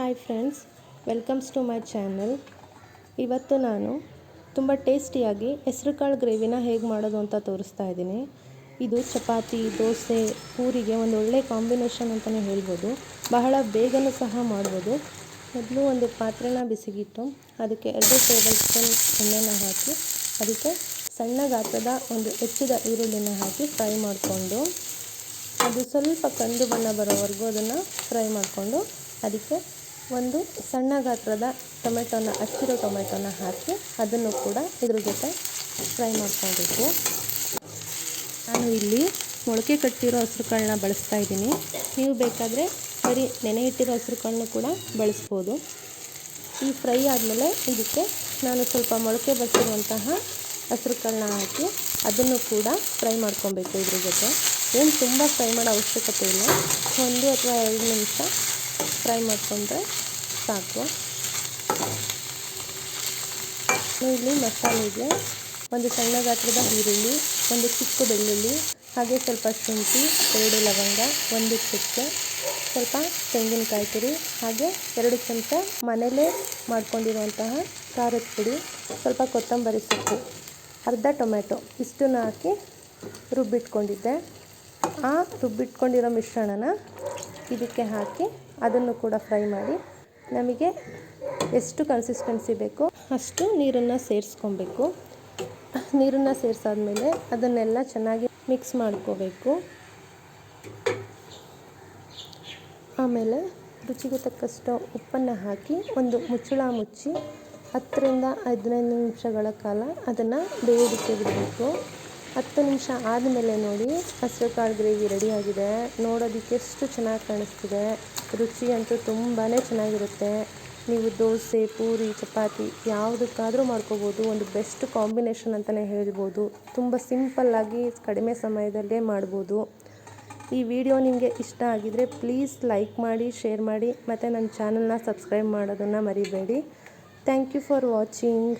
Hi friends welcomes to my channel ಇವತ್ತು ನಾನು ತುಂಬ ಟೇಸ್ಟಿಯಾಗಿ ಹೆಸರುಕಾಳು ಗ್ರೇವಿನ ಹೇಗೆ ಮಾಡೋದು ಅಂತ ತೋರಿಸ್ತಾ ಇದ್ದೀನಿ. ಇದು ಚಪಾತಿ, ದೋಸೆ, ಪೂರಿಗೆ ಒಂದು ಒಳ್ಳೆ ಕಾಂಬಿನೇಷನ್ ಅಂತಲೇ ಹೇಳ್ಬೋದು. ಬಹಳ ಬೇಗನೂ ಸಹ ಮಾಡ್ಬೋದು. ಮೊದಲು ಒಂದು ಪಾತ್ರೆನ ಬಿಸಿಗಿಟ್ಟು ಅದಕ್ಕೆ ಎರಡು ಟೇಬಲ್ ಸ್ಪೂನ್ ಎಣ್ಣೆನ ಹಾಕಿ ಅದಕ್ಕೆ ಸಣ್ಣ ಗಾತ್ರದ ಒಂದು ಹೆಚ್ಚಿದ ಈರುಳ್ಳಿನ ಹಾಕಿ ಫ್ರೈ ಮಾಡಿಕೊಂಡು ಅದು ಸ್ವಲ್ಪ ಕಂದು ಬಣ್ಣ ಬರೋವರೆಗೂ ಅದನ್ನು ಫ್ರೈ ಮಾಡಿಕೊಂಡು ಅದಕ್ಕೆ ಒಂದು ಸಣ್ಣ ಗಾತ್ರದ ಟೊಮೆಟೊನ, ಹಚ್ಚಿರೋ ಟೊಮೆಟೊನ ಹಾಕಿ ಅದನ್ನು ಕೂಡ ಇದ್ರ ಜೊತೆ ಫ್ರೈ ಮಾಡ್ಕೊಬೇಕು. ನಾನು ಇಲ್ಲಿ ಮೊಳಕೆ ಕಟ್ಟಿರೋ ಹಸ್ರುಕಾಳನ್ನ ಬಳಸ್ತಾ ಇದ್ದೀನಿ. ನೀವು ಬೇಕಾದರೆ ಬರೀ ನೆನೆ ಇಟ್ಟಿರೋ ಹಸ್ರುಕಾಳನ್ನು ಕೂಡ ಬಳಸ್ಬೋದು. ಈ ಫ್ರೈ ಆದಮೇಲೆ ಇದಕ್ಕೆ ನಾನು ಸ್ವಲ್ಪ ಮೊಳಕೆ ಬಸಿರುವಂತಹ ಹಸ್ರುಕಾಳನ್ನ ಹಾಕಿ ಅದನ್ನು ಕೂಡ ಫ್ರೈ ಮಾಡ್ಕೊಬೇಕು ಇದ್ರ ಜೊತೆ. ಏನು ತುಂಬ ಫ್ರೈ ಮಾಡೋ ಅವಶ್ಯಕತೆ ಇಲ್ಲ. ಒಂದು ಅಥವಾ ಎರಡು ನಿಮಿಷ ಫ್ರೈ ಮಾಡಿಕೊಂಡ್ರೆ ಸಾಕು. ಇಲ್ಲಿ ಮಸಾಲೆಗೆ ಒಂದು ಸಣ್ಣ ಗಾತ್ರದ ಈರುಳ್ಳಿ, ಒಂದು ಚಿಕ್ಕ ಬೆಳ್ಳುಳ್ಳಿ, ಹಾಗೆ ಸ್ವಲ್ಪ ಶುಂಠಿ, ಎರಡು ಲವಂಗ, ಒಂದು ಚಕ್ಕೆ, ಸ್ವಲ್ಪ ತೆಂಗಿನಕಾಯಿ ತುರಿ, ಹಾಗೆ ಎರಡು ಚಮಚ ಮನೇಲೇ ಮಾಡ್ಕೊಂಡಿರುವಂತಹ ಖಾರದ ಪುಡಿ, ಸ್ವಲ್ಪ ಕೊತ್ತಂಬರಿ ಸೊಪ್ಪು, ಅರ್ಧ ಟೊಮೆಟೊ ಇಷ್ಟನ್ನು ಹಾಕಿ ರುಬ್ಬಿಟ್ಕೊಂಡಿದ್ದೆ. ಆ ರುಬ್ಬಿಟ್ಕೊಂಡಿರೋ ಮಿಶ್ರಣನ ಇದಕ್ಕೆ ಹಾಕಿ ಅದನ್ನು ಕೂಡ ಫ್ರೈ ಮಾಡಿ ನಮಗೆ ಎಷ್ಟು ಕನ್ಸಿಸ್ಟೆನ್ಸಿ ಬೇಕೋ ಅಷ್ಟು ನೀರನ್ನು ಸೇರಿಸ್ಕೊಬೇಕು. ನೀರನ್ನು ಸೇರಿಸಾದ್ಮೇಲೆ ಅದನ್ನೆಲ್ಲ ಚೆನ್ನಾಗಿ ಮಿಕ್ಸ್ ಮಾಡ್ಕೋಬೇಕು. ಆಮೇಲೆ ರುಚಿಗೆ ತಕ್ಕಷ್ಟು ಉಪ್ಪನ್ನು ಹಾಕಿ ಒಂದು ಮುಚ್ಚಳ ಮುಚ್ಚಿ ಹತ್ತರಿಂದ ಹದಿನೈದು ನಿಮಿಷಗಳ ಕಾಲ ಅದನ್ನು ಬೇಯೋದಕ್ಕೆ ಬಿಡಬೇಕು ಹತ್ತು ನಿಮಿಷ ಆದಮೇಲೆ ನೋಡಿ, ಹಸಿರು ಕಾಳು ಗ್ರೇವಿ ರೆಡಿಯಾಗಿದೆ ನೋಡೋದಕ್ಕೆ ಎಷ್ಟು ಚೆನ್ನಾಗಿ ಕಾಣಿಸ್ತಿದೆ. ರುಚಿ ಅಂತೂ ತುಂಬಾ ಚೆನ್ನಾಗಿರುತ್ತೆ. ನೀವು ದೋಸೆ, ಪೂರಿ, ಚಪಾತಿ ಯಾವುದಕ್ಕಾದರೂ ಮಾಡ್ಕೋಬೋದು. ಒಂದು ಬೆಸ್ಟ್ ಕಾಂಬಿನೇಷನ್ ಅಂತಲೇ ಹೇಳ್ಬೋದು. ತುಂಬ ಸಿಂಪಲ್ಲಾಗಿ ಕಡಿಮೆ ಸಮಯದಲ್ಲೇ ಮಾಡ್ಬೋದು. ಈ ವಿಡಿಯೋ ನಿಮಗೆ ಇಷ್ಟ ಆಗಿದರೆ ಪ್ಲೀಸ್ ಲೈಕ್ ಮಾಡಿ, ಶೇರ್ ಮಾಡಿ, ಮತ್ತು ನನ್ನ ಚಾನಲ್ನ ಸಬ್ಸ್ಕ್ರೈಬ್ ಮಾಡೋದನ್ನು ಮರಿಬೇಡಿ. Thank you for watching.